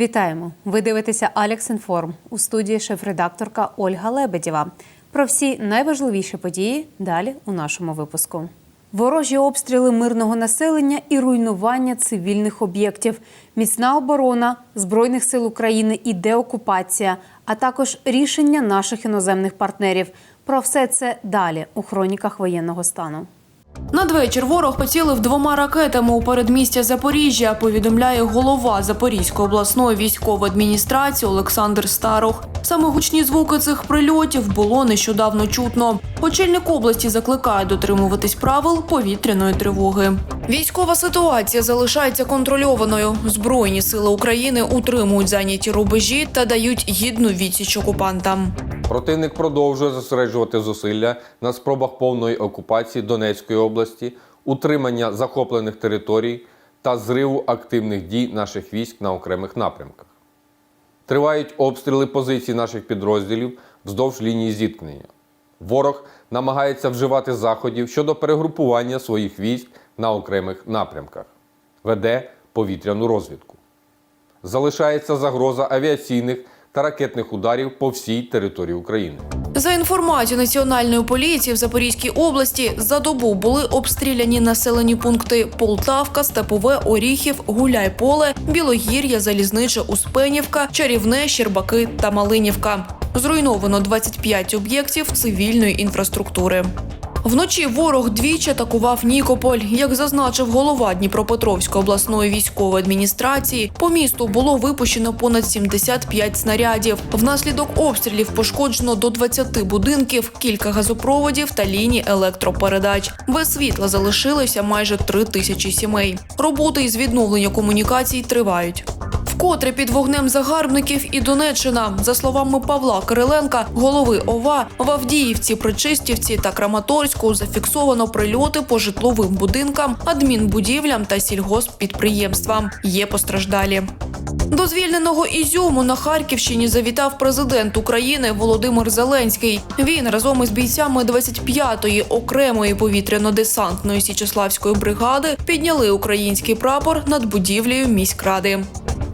Вітаємо! Ви дивитеся Алекс Інформ у студії шеф-редакторка Ольга Лебедєва. Про всі найважливіші події далі у нашому випуску. Ворожі обстріли мирного населення і руйнування цивільних об'єктів, міцна оборона збройних сил України і деокупація, а також рішення наших іноземних партнерів. Про все це далі у хроніках воєнного стану. Надвечір ворог поцілив двома ракетами у передмістя Запоріжжя, повідомляє голова Запорізької обласної військової адміністрації Олександр Старух. Саме гучні звуки цих прильотів було нещодавно чутно. Очільник області закликає дотримуватись правил повітряної тривоги. Військова ситуація залишається контрольованою. Збройні сили України утримують зайняті рубежі та дають гідну відсіч окупантам. Противник продовжує зосереджувати зусилля на спробах повної окупації Донецької області, утримання захоплених територій та зриву активних дій наших військ на окремих напрямках. Тривають обстріли позицій наших підрозділів вздовж лінії зіткнення. Ворог намагається вживати заходів щодо перегрупування своїх військ на окремих напрямках, веде повітряну розвідку. Залишається загроза авіаційних та ракетних ударів по всій території України. За інформацією національної поліції в Запорізькій області за добу були обстріляні населені пункти Полтавка, Степове, Оріхів, Гуляйполе, Білогір'я, Залізниче, Успенівка, Чарівне, Щербаки та Малинівка. Зруйновано 25 об'єктів цивільної інфраструктури. Вночі ворог двічі атакував Нікополь. Як зазначив голова Дніпропетровської обласної військової адміністрації, по місту було випущено понад 75 снарядів. Внаслідок обстрілів пошкоджено до 20 будинків, кілька газопроводів та ліній електропередач. Без світла залишилося майже 3 тисячі сімей. Роботи із відновлення комунікацій тривають. Вкотре під вогнем загарбників і Донеччина, за словами Павла Кириленка, голови ОВА, в Авдіївці, Причистівці та Краматорську зафіксовано прильоти по житловим будинкам, адмінбудівлям та сільгосппідприємствам. Є постраждалі. До звільненого Ізюму на Харківщині завітав президент України Володимир Зеленський. Він разом із бійцями 25-ї окремої повітряно-десантної Січеславської бригади підняли український прапор над будівлею міськради.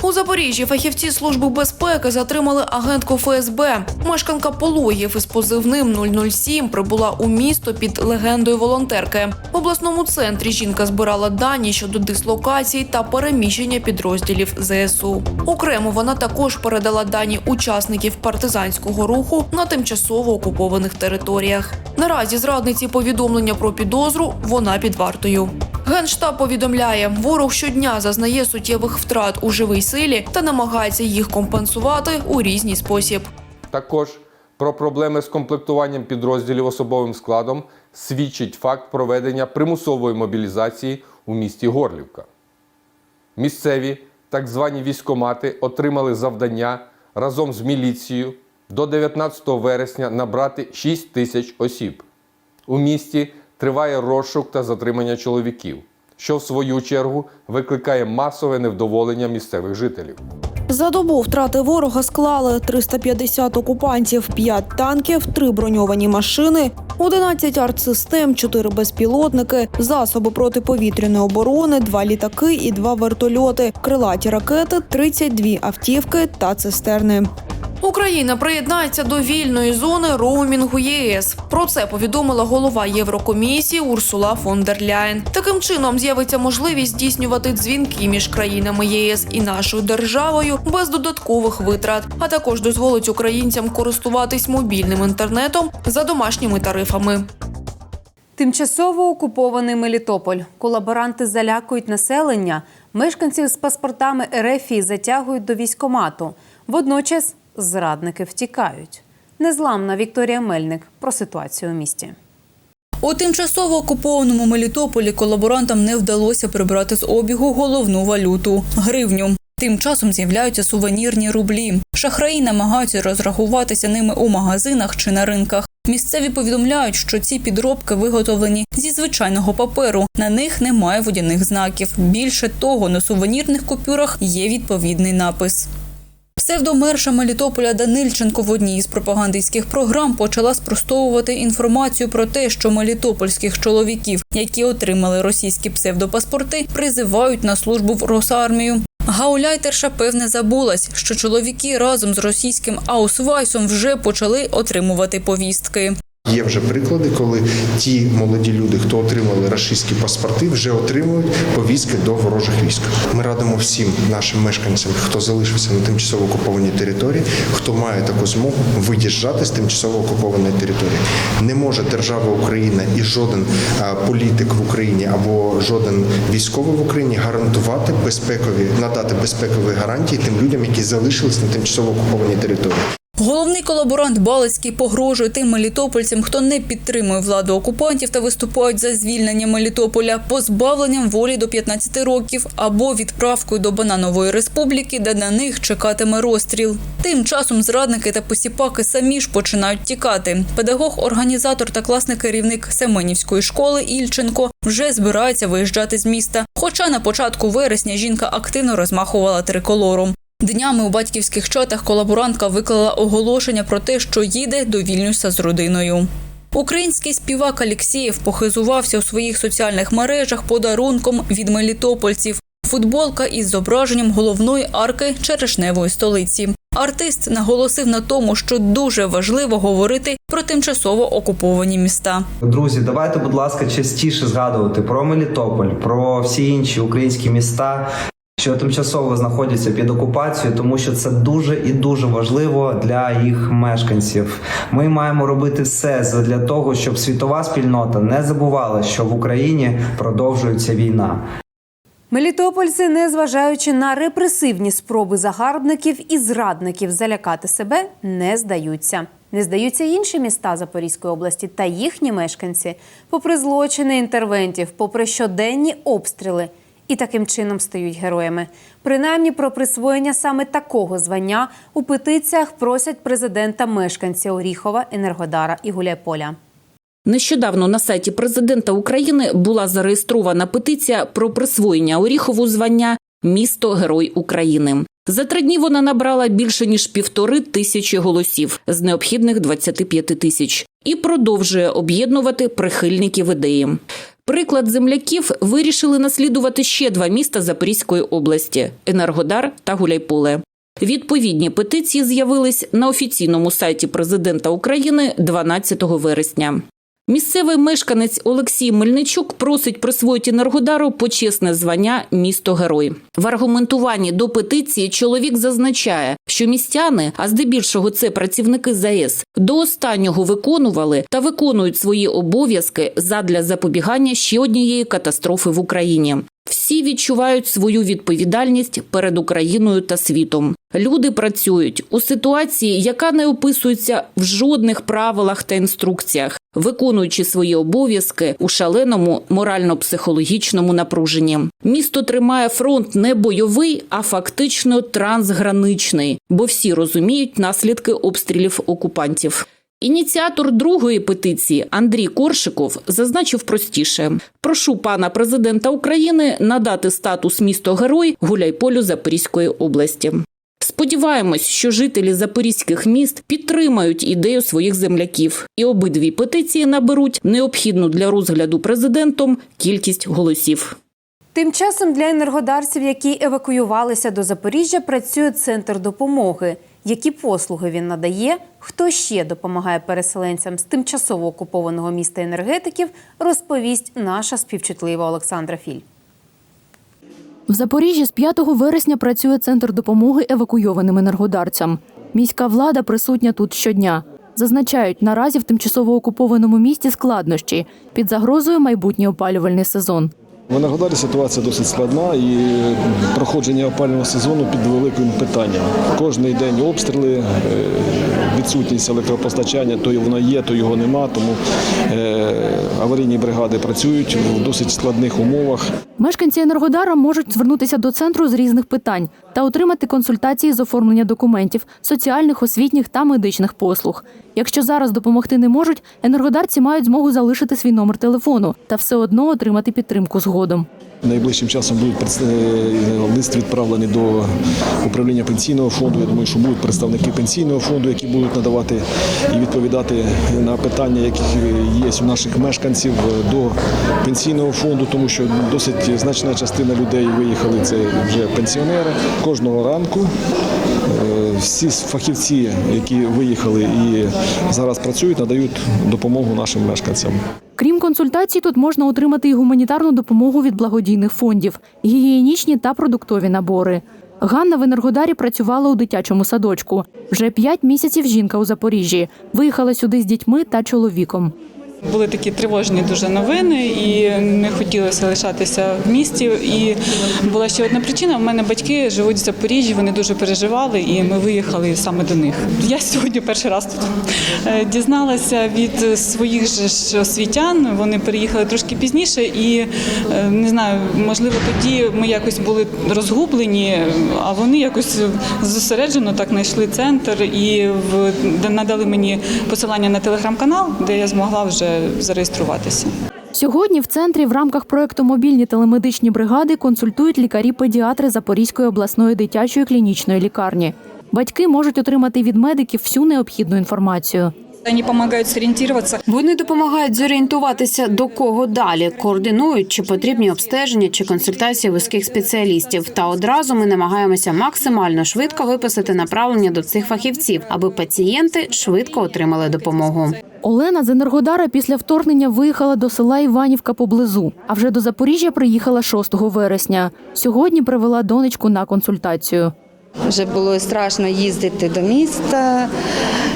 У Запоріжжі фахівці служби безпеки затримали агентку ФСБ. Мешканка Пологів із позивним 007 прибула у місто під легендою волонтерки. В обласному центрі жінка збирала дані щодо дислокацій та переміщення підрозділів ЗСУ. Окремо вона також передала дані учасників партизанського руху на тимчасово окупованих територіях. Наразі зрадниці повідомлення про підозру вона під вартою. Генштаб повідомляє, ворог щодня зазнає суттєвих втрат у живій силі та намагається їх компенсувати у різній спосіб. Також про проблеми з комплектуванням підрозділів особовим складом свідчить факт проведення примусової мобілізації у місті Горлівка. Місцеві так звані військомати отримали завдання разом з міліцією до 19 вересня набрати 6 тисяч осіб. У місті триває розшук та затримання чоловіків, що в свою чергу викликає масове невдоволення місцевих жителів. За добу втрати ворога склали 350 окупантів, 5 танків, 3 броньовані машини, 11 артсистем, 4 безпілотники, засоби протиповітряної оборони, 2 літаки і 2 вертольоти, крилаті ракети, 32 автівки та цистерни. Україна приєднається до вільної зони роумінгу ЄС. Про це повідомила голова Єврокомісії Урсула фон дер Ляєн. Таким чином з'явиться можливість здійснювати дзвінки між країнами ЄС і нашою державою без додаткових витрат, а також дозволить українцям користуватись мобільним інтернетом за домашніми тарифами. Тимчасово окупований Мелітополь. Колаборанти залякують населення. Мешканців з паспортами РФ затягують до військомату. Водночас зрадники втікають. Незламна Вікторія Мельник про ситуацію у місті. У тимчасово окупованому Мелітополі колаборантам не вдалося прибрати з обігу головну валюту гривню. Тим часом з'являються сувенірні рублі. Шахраї намагаються розрахуватися ними у магазинах чи на ринках. Місцеві повідомляють, що ці підробки виготовлені зі звичайного паперу. На них немає водяних знаків. Більше того, на сувенірних купюрах є відповідний напис. Псевдомерша Мелітополя Данильченко в одній із пропагандистських програм почала спростовувати інформацію про те, що мелітопольських чоловіків, які отримали російські псевдопаспорти, призивають на службу в Росармію. Гауляйтерша певне забулась, що чоловіки разом з російським аусвайсом вже почали отримувати повістки. Є вже приклади, коли ті молоді люди, хто отримали рашистські паспорти, вже отримують повістки до ворожих військ. Ми радимо всім нашим мешканцям, хто залишився на тимчасово окупованій території, хто має таку змогу виїжджати з тимчасово окупованої території. Не може держава Україна і жоден політик в Україні або жоден військовий в Україні гарантувати безпекові, надати безпекові гарантії тим людям, які залишились на тимчасово окупованій території. Головний колаборант Балицький погрожує тим мелітопольцям, хто не підтримує владу окупантів та виступають за звільнення Мелітополя, позбавленням волі до 15 років або відправкою до Бананової республіки, де на них чекатиме розстріл. Тим часом зрадники та посіпаки самі ж починають тікати. Педагог, організатор та класний керівник Семенівської школи Ільченко вже збирається виїжджати з міста. Хоча на початку вересня жінка активно розмахувала триколором. Днями у батьківських чатах колаборантка виклала оголошення про те, що їде до Вільнюса з родиною. Український співак Алєксєєв похизувався у своїх соціальних мережах подарунком від мелітопольців. Футболка із зображенням головної арки черешневої столиці. Артист наголосив на тому, що дуже важливо говорити про тимчасово окуповані міста. Друзі, давайте, будь ласка, частіше згадувати про Мелітополь, про всі інші українські міста, що тимчасово знаходяться під окупацією, тому що це дуже і дуже важливо для їх мешканців. Ми маємо робити все для того, щоб світова спільнота не забувала, що в Україні продовжується війна. Мелітопольці, незважаючи на репресивні спроби загарбників і зрадників залякати себе, не здаються. Не здаються інші міста Запорізької області та їхні мешканці, попри злочини інтервентів, попри щоденні обстріли, і таким чином стають героями. Принаймні про присвоєння саме такого звання у петиціях просять президента мешканці Оріхова, Енергодара і Гуляйполя. Нещодавно на сайті президента України була зареєстрована петиція про присвоєння Оріхову звання Місто Герой України. За три дні вона набрала більше ніж півтори тисячі голосів з необхідних 25 тисяч і продовжує об'єднувати прихильників ідеї. Приклад земляків вирішили наслідувати ще два міста Запорізької області Енергодар та Гуляйполе. Відповідні петиції з'явились на офіційному сайті президента України 12 вересня. Місцевий мешканець Олексій Мельничук просить присвоїти Енергодару почесне звання місто герой. В аргументуванні до петиції чоловік зазначає, що містяни, а здебільшого це працівники ЗАЕС, до останнього виконували та виконують свої обов'язки задля запобігання ще однієї катастрофи в Україні. Всі відчувають свою відповідальність перед Україною та світом. Люди працюють у ситуації, яка не описується в жодних правилах та інструкціях, виконуючи свої обов'язки у шаленому морально-психологічному напруженні. Місто тримає фронт не бойовий, а фактично трансграничний, бо всі розуміють наслідки обстрілів окупантів. Ініціатор другої петиції Андрій Коршиков зазначив простіше: прошу пана президента України надати статус місто герой Гуляйполю Запорізької області. Сподіваємось, що жителі запорізьких міст підтримають ідею своїх земляків, і обидві петиції наберуть необхідну для розгляду президентом кількість голосів. Тим часом для енергодарців, які евакуювалися до Запоріжжя, працює центр допомоги. Які послуги він надає? Хто ще допомагає переселенцям з тимчасово окупованого міста енергетиків? Розповість наша співчутлива Олександра Філь. В Запоріжжі з 5 вересня працює центр допомоги евакуйованим енергодарцям. Міська влада присутня тут щодня. Зазначають, наразі в тимчасово окупованому місті складнощі під загрозою майбутній опалювальний сезон. В Енергодарі ситуація досить складна і проходження опального сезону під великим питанням. Кожний день обстріли, е, відсутність електропостачання, то воно є, то його нема. Тому е, аварійні бригади працюють в досить складних умовах. Мешканці Енергодара можуть звернутися до центру з різних питань та отримати консультації з оформлення документів, соціальних, освітніх та медичних послуг. Якщо зараз допомогти не можуть, енергодарці мають змогу залишити свій номер телефону та все одно отримати підтримку згодом. Найближчим часом будуть е, лист відправлений до управління пенсійного фонду. Я думаю, що будуть представники пенсійного фонду, які будуть надавати і відповідати на питання, які є у наших мешканців до пенсійного фонду, тому що досить значна частина людей виїхали. Це вже пенсіонери. Кожного ранку е, всі фахівці, які виїхали і зараз працюють, надають допомогу нашим мешканцям. Крім консультацій, тут можна отримати і гуманітарну допомогу від благодійних фондів, гігієнічні та продуктові набори. Ганна в Енергодарі працювала у дитячому садочку. Вже п'ять місяців жінка у Запоріжжі. Виїхала сюди з дітьми та чоловіком. Були такі тривожні дуже новини, і не хотілося лишатися в місті. І була ще одна причина. У мене батьки живуть в Запоріжжі, вони дуже переживали, і ми виїхали саме до них. Я сьогодні перший раз тут Е, дізналася від своїх ж освітян. Вони переїхали трошки пізніше, і е, не знаю, можливо, тоді ми якось були розгублені, а вони якось зосереджено так знайшли центр і надали мені посилання на телеграм-канал, де я змогла вже зареєструватися. Сьогодні в центрі в рамках проекту Мобільні телемедичні бригади консультують лікарі-педіатри Запорізької обласної дитячої клінічної лікарні. Батьки можуть отримати від медиків всю необхідну інформацію. Вони допомагають зорієнтуватися. Вони допомагають зорієнтуватися до кого далі, координують чи потрібні обстеження чи консультації вузьких спеціалістів. Та одразу ми намагаємося максимально швидко виписати направлення до цих фахівців, аби пацієнти швидко отримали допомогу. Олена з Енергодара після вторгнення виїхала до села Іванівка поблизу, а вже до Запоріжжя приїхала 6 вересня. Сьогодні привела донечку на консультацію. Вже було страшно їздити до міста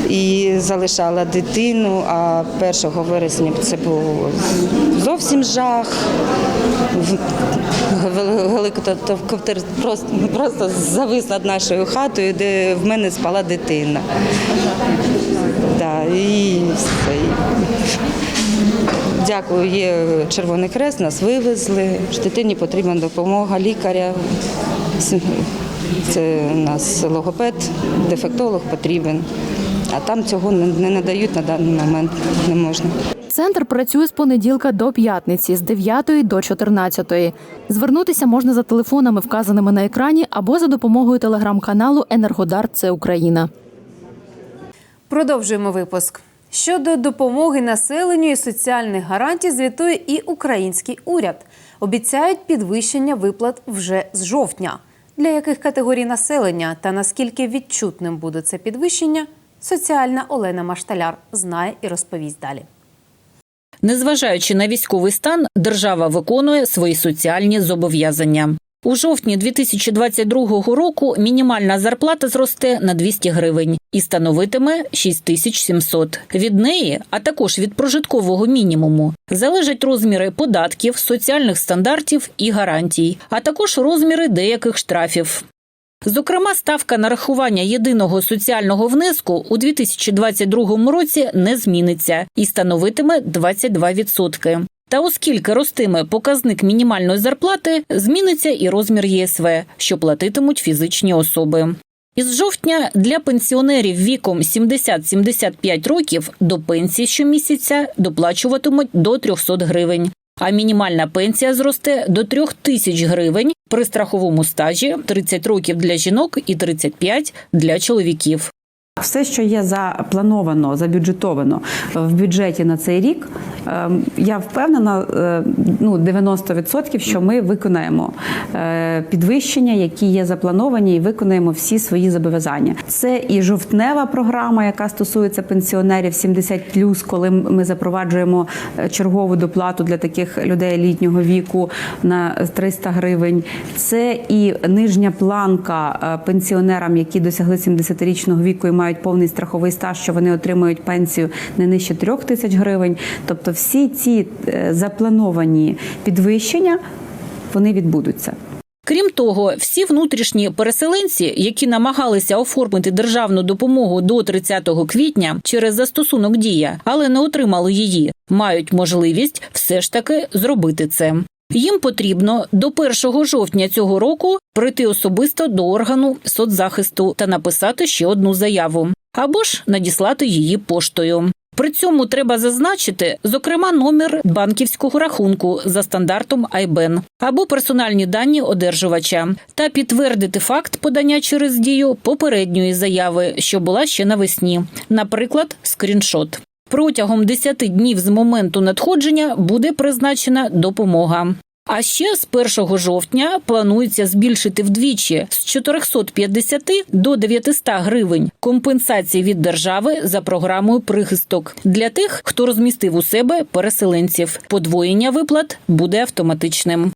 і залишала дитину. А 1 вересня це був зовсім жах. Гелікоптер просто, просто завис над нашою хатою, де в мене спала дитина. Да, і все. Дякую, є Червоний Хрест, нас вивезли. Дитині потрібна допомога лікаря. Це у нас логопед, дефектолог потрібен. А там цього не не надають на даний момент, не можна. Центр працює з понеділка до п'ятниці з 9 до 14. Звернутися можна за телефонами, вказаними на екрані, або за допомогою телеграм-каналу Енергодар Це Україна. Продовжуємо випуск. Щодо допомоги населенню і соціальних гарантій звітує і український уряд. Обіцяють підвищення виплат вже з жовтня. Для яких категорій населення та наскільки відчутним буде це підвищення, соціальна Олена Машталяр знає і розповість далі. Незважаючи на військовий стан, держава виконує свої соціальні зобов'язання. У жовтні 2022 року мінімальна зарплата зросте на 200 гривень і становитиме 6700. Від неї, а також від прожиткового мінімуму, залежать розміри податків, соціальних стандартів і гарантій, а також розміри деяких штрафів. Зокрема, ставка нарахування єдиного соціального внеску у 2022 році не зміниться і становитиме 22%. Та оскільки ростиме показник мінімальної зарплати, зміниться і розмір ЄСВ, що платитимуть фізичні особи. Із жовтня для пенсіонерів віком 70-75 років до пенсії щомісяця доплачуватимуть до 300 гривень, а мінімальна пенсія зросте до 3 тисяч гривень при страховому стажі 30 років для жінок і 35 для чоловіків. Все, що є заплановано, забюджетовано в бюджеті на цей рік, ем, я впевнена, е, ну 90%, що ми виконаємо е, підвищення, які є заплановані, і виконаємо всі свої зобов'язання. Це і жовтнева програма, яка стосується пенсіонерів 70+, коли ми запроваджуємо е, чергову доплату для таких людей літнього віку на 300 гривень. Це і нижня планка пенсіонерам, які досягли 70-річного віку і мають повний страховий стаж, що вони отримують пенсію не нижче трьох тисяч гривень. Тобто, всі ці е, заплановані підвищення вони відбудуться. Крім того, всі внутрішні переселенці, які намагалися оформити державну допомогу до 30 квітня через застосунок дія, але не отримали її, мають можливість все ж таки зробити це. Їм потрібно до 1 жовтня цього року прийти особисто до органу соцзахисту та написати ще одну заяву або ж надіслати її поштою. При цьому треба зазначити, зокрема, номер банківського рахунку за стандартом IBAN або персональні дані одержувача, та підтвердити факт подання через дію попередньої заяви, що була ще навесні, наприклад, скріншот. Протягом 10 днів з моменту надходження буде призначена допомога. А ще з 1 жовтня планується збільшити вдвічі з 450 до 900 гривень компенсації від держави за програмою прихисток для тих, хто розмістив у себе переселенців. Подвоєння виплат буде автоматичним.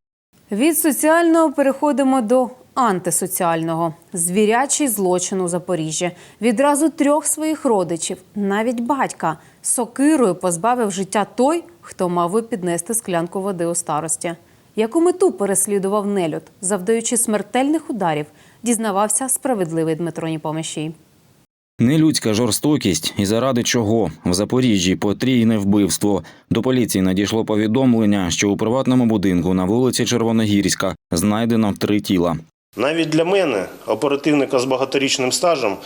Від соціального переходимо до антисоціального. Звірячий злочин у Запоріжжі. Відразу трьох своїх родичів, навіть батька, сокирою позбавив життя той, хто мав би піднести склянку води у старості. Яку мету переслідував нелюд, завдаючи смертельних ударів, дізнавався справедливий Дмитро Ніпомещій. Нелюдська жорстокість і заради чого в Запоріжжі потрійне вбивство. До поліції надійшло повідомлення, що у приватному будинку на вулиці Червоногірська знайдено три тіла. Навіть для мене, оперативника з багаторічним стажем,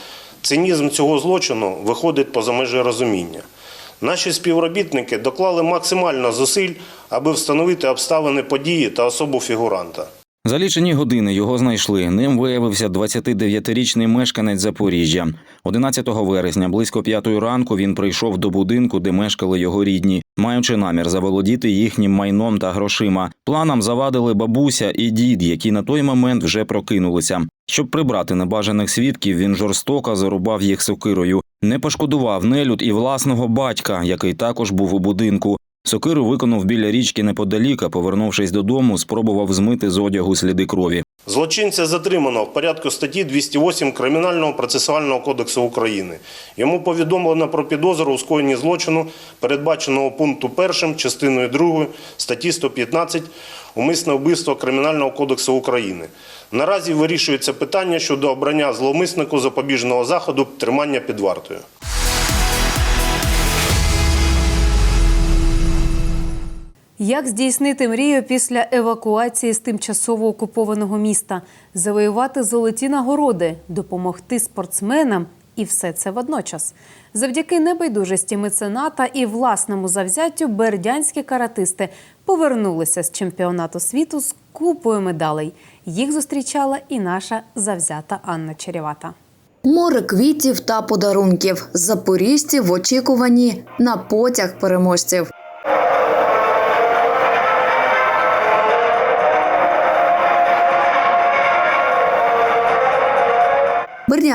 цинізм цього злочину виходить поза межі розуміння. Наші співробітники доклали максимально зусиль, аби встановити обставини події та особу фігуранта. За лічені години його знайшли. Ним виявився 29-річний мешканець Запоріжжя. 11 вересня, близько п'ятої ранку, він прийшов до будинку, де мешкали його рідні, маючи намір заволодіти їхнім майном та грошима. Планам завадили бабуся і дід, які на той момент вже прокинулися. Щоб прибрати небажаних свідків, він жорстоко зарубав їх сокирою. Не пошкодував нелюд і власного батька, який також був у будинку. Сокиру виконав біля річки неподалік, а повернувшись додому, спробував змити з одягу сліди крові. Злочинця затримано в порядку статті 208 Кримінального процесуального кодексу України. Йому повідомлено про підозру у скоєнні злочину, передбаченого пункту 1 частиною 2 статті 115 умисне вбивство Кримінального кодексу України. Наразі вирішується питання щодо обрання зловмиснику запобіжного заходу тримання під вартою. Як здійснити мрію після евакуації з тимчасово окупованого міста, завоювати золоті нагороди, допомогти спортсменам і все це водночас. Завдяки небайдужості мецената і власному завзяттю бердянські каратисти повернулися з чемпіонату світу з купою медалей. Їх зустрічала і наша завзята Анна Черевата. Море квітів та подарунків. Запоріжці в очікуванні на потяг переможців.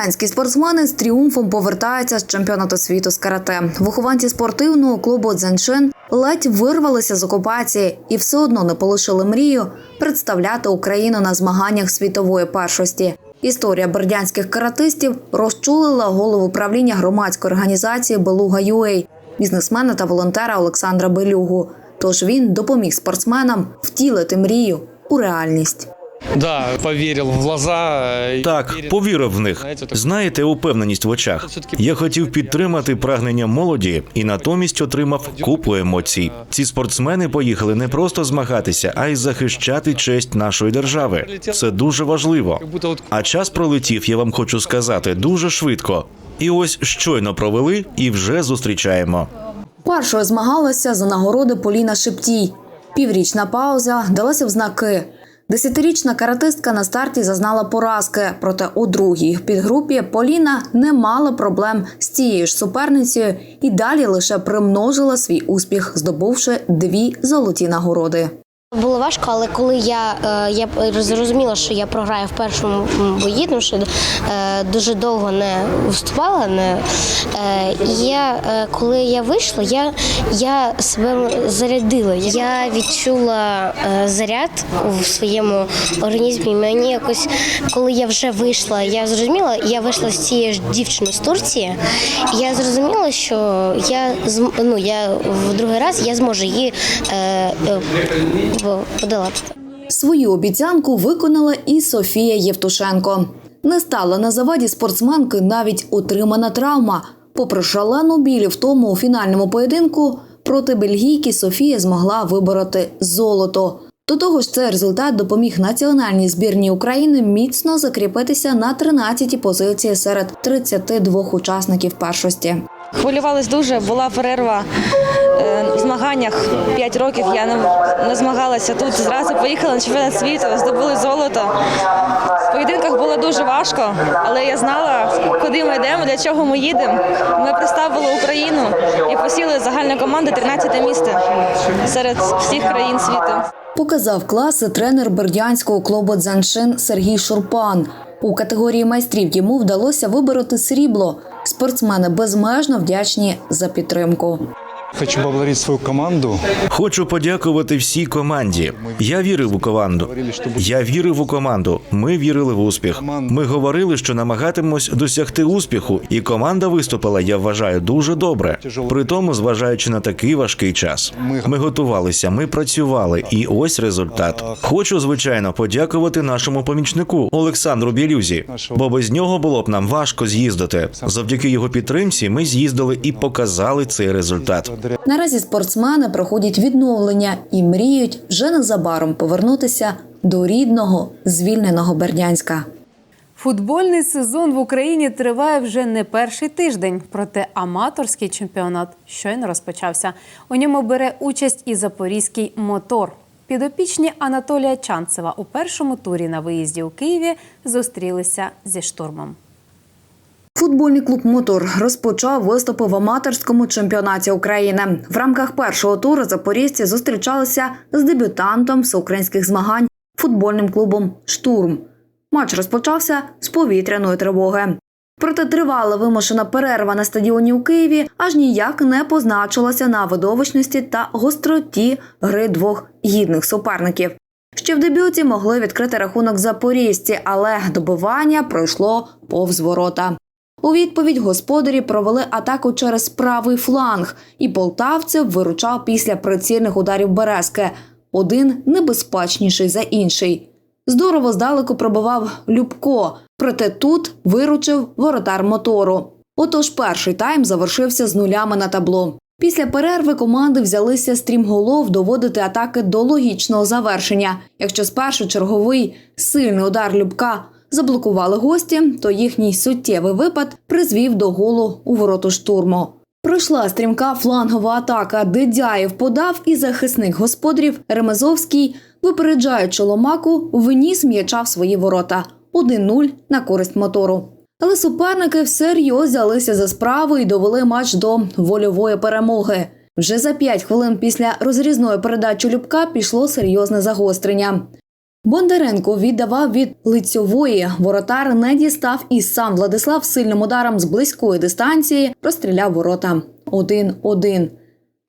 Бердянські спортсмени з тріумфом повертаються з чемпіонату світу з карате. Вихованці спортивного клубу Дзеншин ледь вирвалися з окупації і все одно не полишили мрію представляти Україну на змаганнях світової першості. Історія бердянських каратистів розчулила голову правління громадської організації Белуга ЮЕЙ, бізнесмена та волонтера Олександра Белюгу. Тож він допоміг спортсменам втілити мрію у реальність. Да, повірив в глаза. Так, повірив в них. Знаєте, упевненість в очах. Я хотів підтримати прагнення молоді і натомість отримав купу емоцій. Ці спортсмени поїхали не просто змагатися, а й захищати честь нашої держави. Це дуже важливо. А час пролетів, я вам хочу сказати, дуже швидко. І ось щойно провели і вже зустрічаємо. Першою змагалася за нагороди Поліна Шептій. Піврічна пауза далася в знаки. Десятирічна каратистка на старті зазнала поразки, проте у другій підгрупі Поліна не мала проблем з тією ж суперницею і далі лише примножила свій успіх, здобувши дві золоті нагороди. Було важко, але коли я, е, я зрозуміла, що я програю в першому бої, тому що е, дуже довго не виступала. Не, е, я, коли я вийшла, я, я себе зарядила. Я відчула заряд у своєму організмі. Мені якось, коли я вже вийшла, я зрозуміла, я вийшла з цією ж дівчиною з Турції. І я зрозуміла, що я ну, я в другий раз я зможу її. Е, подолати. Свою обіцянку виконала і Софія Євтушенко. Не стала на заваді спортсменки навіть отримана травма. Попри шалену біль в тому у фінальному поєдинку, проти бельгійки Софія змогла вибороти золото. До того ж, цей результат допоміг національній збірній України міцно закріпитися на 13-й позиції серед 32 учасників першості. Хвилювалась дуже, була перерва в змаганнях 5 років. Я не, змагалася тут. Зразу поїхала на чемпіонат світу, здобули золото. В поєдинках було дуже важко, але я знала, куди ми йдемо, для чого ми їдемо. Ми представили Україну і посіли загальна команда 13 місце серед всіх країн світу. Показав класи тренер бердянського клубу Дзяншин Сергій Шурпан. У категорії майстрів йому вдалося вибороти срібло. Спортсмени безмежно вдячні за підтримку. Хочу поблагодарить свою команду. Хочу подякувати всій команді. Я вірив у команду. Я вірив у команду. Ми вірили в успіх. Ми говорили, що намагатимемось досягти успіху, і команда виступила, я вважаю, дуже добре. При тому, зважаючи на такий важкий час. Ми готувалися, ми працювали, і ось результат. Хочу, звичайно, подякувати нашому помічнику Олександру Білюзі, бо без нього було б нам важко з'їздити. Завдяки його підтримці ми з'їздили і показали цей результат. Наразі спортсмени проходять відновлення і мріють вже незабаром повернутися до рідного звільненого Бердянська. Футбольний сезон в Україні триває вже не перший тиждень, проте аматорський чемпіонат щойно розпочався. У ньому бере участь і запорізький мотор. Підопічні Анатолія Чанцева у першому турі на виїзді у Києві зустрілися зі штурмом. Футбольний клуб Мотор розпочав виступи в аматорському чемпіонаті України. В рамках першого туру запорізьці зустрічалися з дебютантом всеукраїнських змагань футбольним клубом Штурм. Матч розпочався з повітряної тривоги. Проте тривала вимушена перерва на стадіоні у Києві аж ніяк не позначилася на видовищності та гостроті гри двох гідних суперників. Ще в дебюті могли відкрити рахунок запорізьці, але добивання пройшло повз ворота. У відповідь господарі провели атаку через правий фланг, і полтавцев виручав після прицільних ударів Березки. Один небезпечніший за інший. Здорово здалеку пробивав Любко, проте тут виручив воротар мотору. Отож, перший тайм завершився з нулями на табло. Після перерви команди взялися стрімголов доводити атаки до логічного завершення. Якщо спершу черговий сильний удар Любка заблокували гості, то їхній суттєвий випад призвів до голу у вороту штурму. Пройшла стрімка флангова атака. Дедяєв подав і захисник господарів Ремезовський, випереджаючи ломаку, виніс м'яча в свої ворота 1-0 на користь мотору. Але суперники всерйоз взялися за справу і довели матч до вольової перемоги. Вже за 5 хвилин після розрізної передачі Любка пішло серйозне загострення. Бондаренко віддавав від лицьової. Воротар не дістав і сам Владислав сильним ударом з близької дистанції розстріляв ворота 1-1.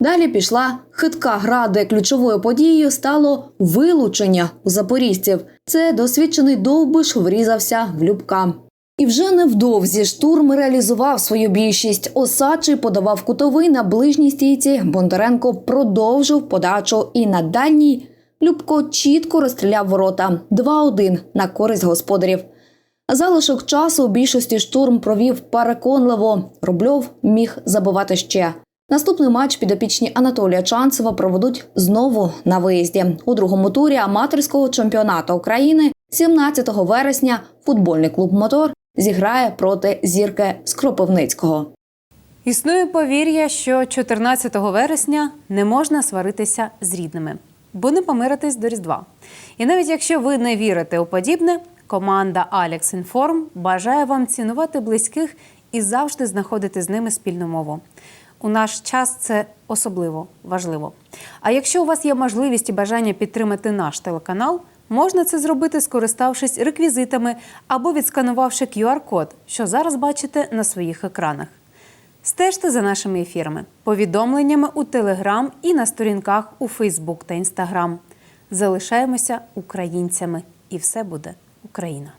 Далі пішла хитка гра, де ключовою подією стало вилучення у запорізців. Це досвідчений довбиш врізався в Любка. І вже невдовзі штурм реалізував свою більшість. Осадчий подавав кутовий на ближній стійці. Бондаренко продовжив подачу і на дальній Любко чітко розстріляв ворота 2-1 на користь господарів. Залишок часу у більшості штурм провів переконливо. Рубльов міг забивати ще. Наступний матч підопічні Анатолія Чанцева проведуть знову на виїзді. У другому турі аматорського чемпіонату України 17 вересня футбольний клуб Мотор зіграє проти зірки з Кропивницького. Існує повір'я, що 14 вересня не можна сваритися з рідними, бо не помиритись до Різдва. І навіть якщо ви не вірите у подібне, команда Alex Inform бажає вам цінувати близьких і завжди знаходити з ними спільну мову. У наш час це особливо важливо. А якщо у вас є можливість і бажання підтримати наш телеканал, можна це зробити, скориставшись реквізитами або відсканувавши QR-код, що зараз бачите на своїх екранах. Стежте за нашими ефірами, повідомленнями у Телеграм і на сторінках у Фейсбук та Інстаграм. Залишаємося українцями, і все буде Україна.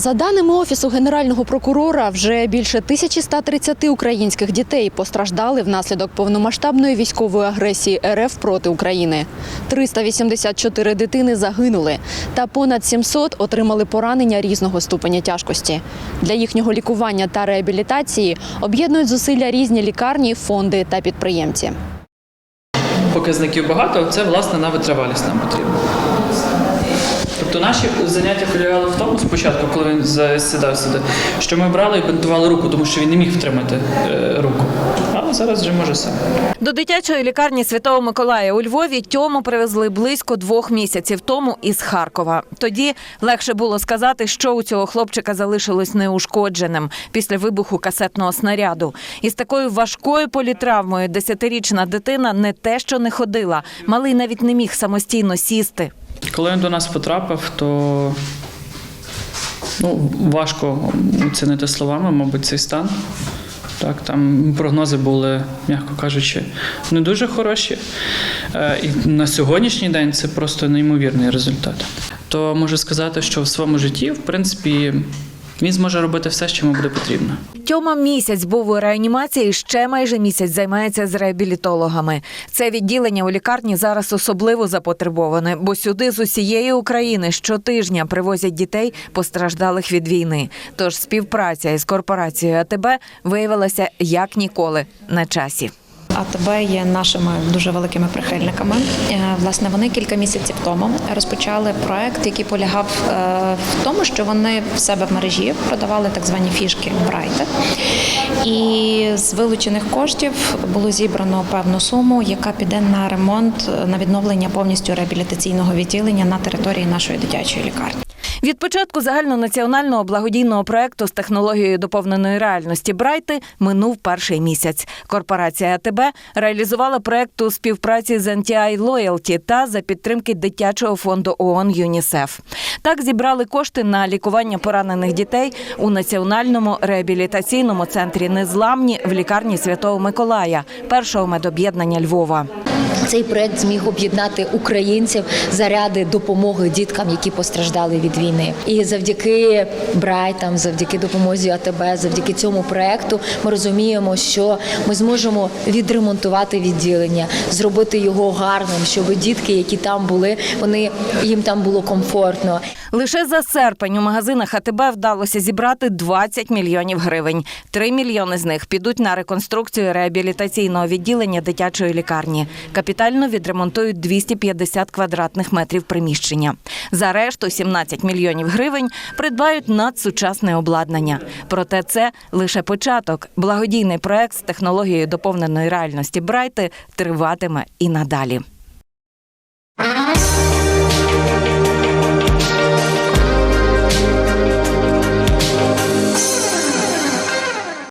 За даними Офісу Генерального прокурора, вже більше 1130 українських дітей постраждали внаслідок повномасштабної військової агресії РФ проти України. 384 дитини загинули, та понад 700 отримали поранення різного ступеня тяжкості. Для їхнього лікування та реабілітації об'єднують зусилля різні лікарні, фонди та підприємці. показників багато, це власне на витривалість нам потрібно. Тобто наші заняття полягали в тому спочатку, коли він засідав сюди, що ми брали і бинтували руку, тому що він не міг втримати е, руку. Але зараз вже може сам. До дитячої лікарні Святого Миколая у Львові Тьому привезли близько двох місяців тому із Харкова. Тоді легше було сказати, що у цього хлопчика залишилось неушкодженим після вибуху касетного снаряду. Із такою важкою політравмою десятирічна дитина не те, що не ходила, малий навіть не міг самостійно сісти. Коли він до нас потрапив, то ну, важко оцінити словами, мабуть, цей стан. Так, там прогнози були, м'яко кажучи, не дуже хороші. Е, І на сьогоднішній день це просто неймовірний результат. То можу сказати, що в своєму житті, в принципі, він зможе робити все, що йому буде потрібно. Тьома місяць був у реанімації, і ще майже місяць займається з реабілітологами. Це відділення у лікарні зараз особливо запотребоване, бо сюди з усієї України щотижня привозять дітей, постраждалих від війни. Тож співпраця із корпорацією АТБ виявилася як ніколи на часі. АТБ є нашими дуже великими прихильниками. Е, Власне, вони кілька місяців тому розпочали проект, який полягав е, в тому, що вони в себе в мережі продавали так звані фішки Брайти. І з вилучених коштів було зібрано певну суму, яка піде на ремонт, на відновлення повністю реабілітаційного відділення на території нашої дитячої лікарні. Від початку загальнонаціонального благодійного проекту з технологією доповненої реальності Брайти минув перший місяць. Корпорація АТБ реалізувала проект у співпраці з NTI Loyalty та за підтримки дитячого фонду ООН ЮНІСЕФ. Так зібрали кошти на лікування поранених дітей у національному реабілітаційному центрі Незламні в лікарні Святого Миколая, першого медоб'єднання Львова. Цей проект зміг об'єднати українців заради допомоги діткам, які постраждали від війни. І завдяки Брайтам, завдяки допомозі АТБ, завдяки цьому проекту, ми розуміємо, що ми зможемо відремонтувати відділення, зробити його гарним, щоб дітки, які там були, вони їм там було комфортно. Лише за серпень у магазинах АТБ вдалося зібрати 20 мільйонів гривень. 3 мільйони з них підуть на реконструкцію реабілітаційного відділення дитячої лікарні. Капітально відремонтують 250 квадратних метрів приміщення. За решту 17 мільйонів гривень придбають надсучасне обладнання. Проте це лише початок. Благодійний проект з технологією доповненої реальності Брайти триватиме і надалі.